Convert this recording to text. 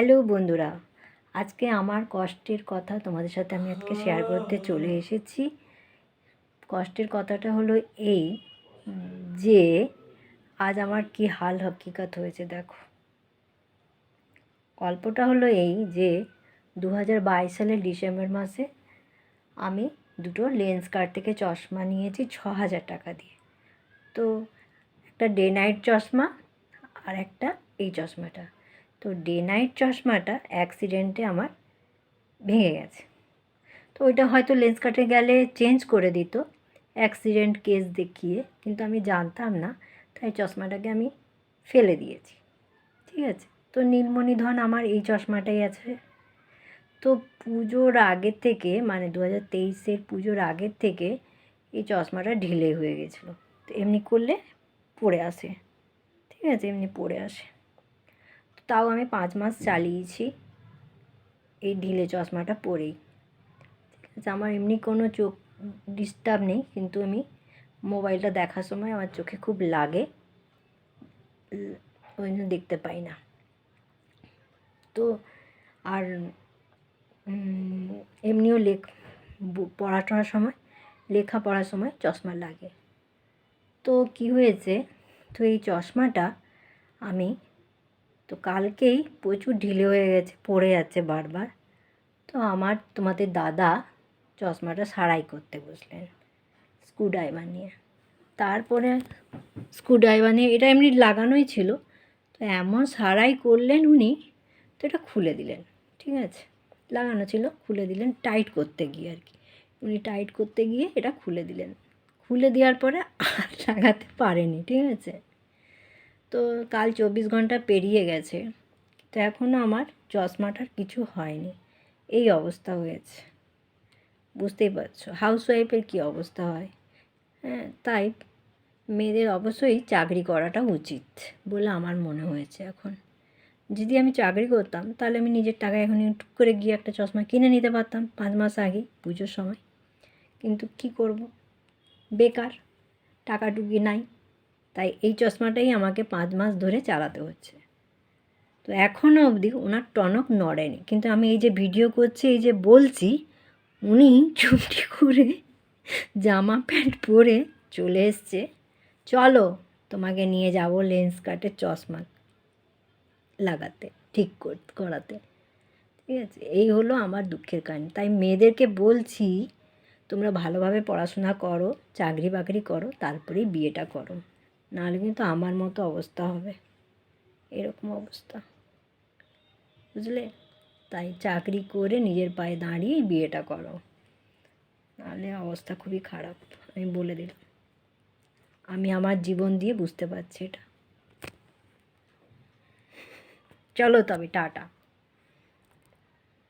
Hello বন্ধুরা, আজকে আমার কষ্টের কথা তোমাদের সাথে আমি আজকে শেয়ার করতে চলে এসেছি। কষ্টের কথাটা হলো এই, যে আজ আমার কি হাল হকিকত হয়েছে দেখো। গল্পটা হলো এই যে দু হাজার বাইশ সালের ডিসেম্বর মাসে আমি দুটো লেন্স কার্ড থেকে চশমা নিয়েছি ছ হাজার টাকা দিয়ে। তো একটা ডে নাইট চশমা আর একটা এই চশমাটা। তো ডে নাইট চশমাটা অ্যাক্সিডেন্টে আমার ভেঙে গেছে। তো ওইটা হয়তো লেন্স কাটে গেলে চেঞ্জ করে দিত অ্যাক্সিডেন্ট কেস দেখিয়ে, কিন্তু আমি জানতাম না, তাই চশমাটাকে আমি ফেলে দিয়েছি। ঠিক আছে? তো নীলমণি ধন আমার এই চশমাটাই আছে। তো পুজোর আগের থেকে মানে দু হাজার তেইশের পুজোর আগের থেকে এই চশমাটা ঢিলে হয়ে গেছিল। তো এমনি করলে পড়ে আসে। ঠিক আছে? এমনি পড়ে আসে। তাও আমি পাঁচ মাস চালিয়েছি। এই ঢিলে চশমাটা পরেই। আমার এমনি কোনো চোখ ডিস্টার্ব নেই, কিন্তু আমি মোবাইলটা দেখার সময় আমার চোখে খুব লাগে। ওই জন্য দেখতে পাই না। তো, আর এমনিও লেখ পড়াশোনার সময়, লেখা পড়ার সময় চশমা লাগে। তো কি হয়েছে? তো এই চশমাটা আমি তো কালকেই প্রচুর ঢিলে হয়ে গেছে, পড়ে যাচ্ছে বারবার। তো আমার তোমাদের দাদা চশমাটা সারাই করতে বসলেন স্ক্রুড্রাইভার নিয়ে। তারপরে স্ক্রুড্রাইভার নিয়ে, এটা এমনি লাগানোই ছিল, তো এমন সারাই করলেন উনি, তো এটা খুলে দিলেন, ঠিক আছে? লাগানো ছিল, খুলে দিলেন, টাইট করতে গিয়ে আর কি। উনি টাইট করতে গিয়ে এটা খুলে দিলেন। খুলে দেওয়ার পরে আর লাগাতে পারেনি, ঠিক আছে? তো কাল চব্বিশ ঘণ্টা পেরিয়ে গেছে। তো এখনও আমার চশমাটার কিছু হয়নি। এই অবস্থা হয়েছে। বুঝতেই পারছ হাউস ওয়াইফের কী অবস্থা হয়? হ্যাঁ তাই মেয়েদের অবশ্যই চাকরি করাটা উচিত বলে আমার মনে হয়েছে এখন। যদি আমি চাকরি করতাম, তাহলে আমি নিজের টাকা এখন টুক করে গিয়ে একটা চশমা কিনে নিতে পারতাম পাঁচ মাস আগে পুজোর সময়। কিন্তু কি করব? বেকার, টাকাটুকি নাই। তাই এই চশমাটাই আমাকে পাঁচ মাস ধরে চালাতে হচ্ছে। তো এখনও অবধি ওনার টনক নড়েনি। কিন্তু আমি এই যে ভিডিও করছি, এই যে বলছি, উনি চুপটি করে জামা প্যান্ট পরে চলে এসছে। চলো, তোমাকে নিয়ে যাব লেন্স কাটের চশমা লাগাতে, ঠিক করাতে। ঠিক আছে, এই হলো আমার দুঃখের কাহিনী। তাই মেয়েদেরকে বলছি, তোমরা ভালোভাবে পড়াশোনা করো চাকরি বাকরি করো, তারপরেই বিয়েটা করো। নাহলে কিন্তু আমার মতো অবস্থা হবে। এরকম অবস্থা। বুঝলে? তাই চাকরি করে নিজের পায়ে দাঁড়িয়ে বিয়েটা করো। নাহলে অবস্থা খুবই খারাপ, আমি বলে দিলাম। আমি আমার জীবন দিয়ে বুঝতে পারছি এটা। চলো তবে, টাটা।